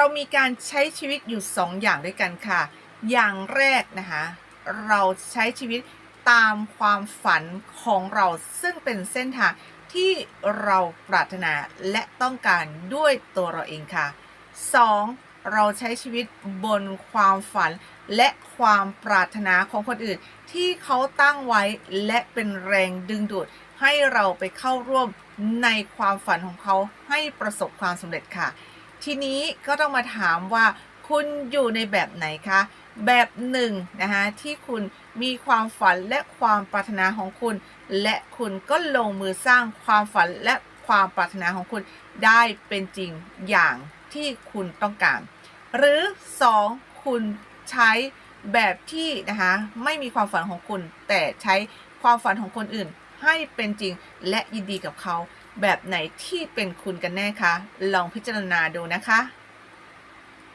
เรามีการใช้ชีวิตอยู่2ออย่างด้วยกันค่ะ อย่างแรกนะคะ เราใช้ชีวิตตามความฝันของเราซึ่งเป็นเส้นทางที่เราปรารถนาและต้องการด้วยตัวเราเองค่ะ 2. เราใช้ชีวิตบนความฝันและความปรารถนาของคนอื่น ที่เขาตั้งไว้และเป็นแรงดึงดูด ให้เราไปเข้าร่วมในความฝันของเขาให้ประสบความสำเร็จค่ะ ทีนี้ก็ต้องมาถามว่าคุณอยู่ในแบบไหนคะ แบบหนึ่งนะคะที่คุณมีความฝันและความปรารถนาของคุณ และคุณก็ลงมือสร้างความฝันและความปรารถนาของคุณได้เป็นจริงอย่างที่คุณต้องการ หรือ 2. คุณใช้แบบที่นะคะไม่มีความฝันของคุณ แต่ใช้ความฝันของคนอื่นให้เป็นจริงและยินดีกับเขา แบบไหนที่เป็นคุณกันแน่คะ ลองพิจารณาดูนะคะ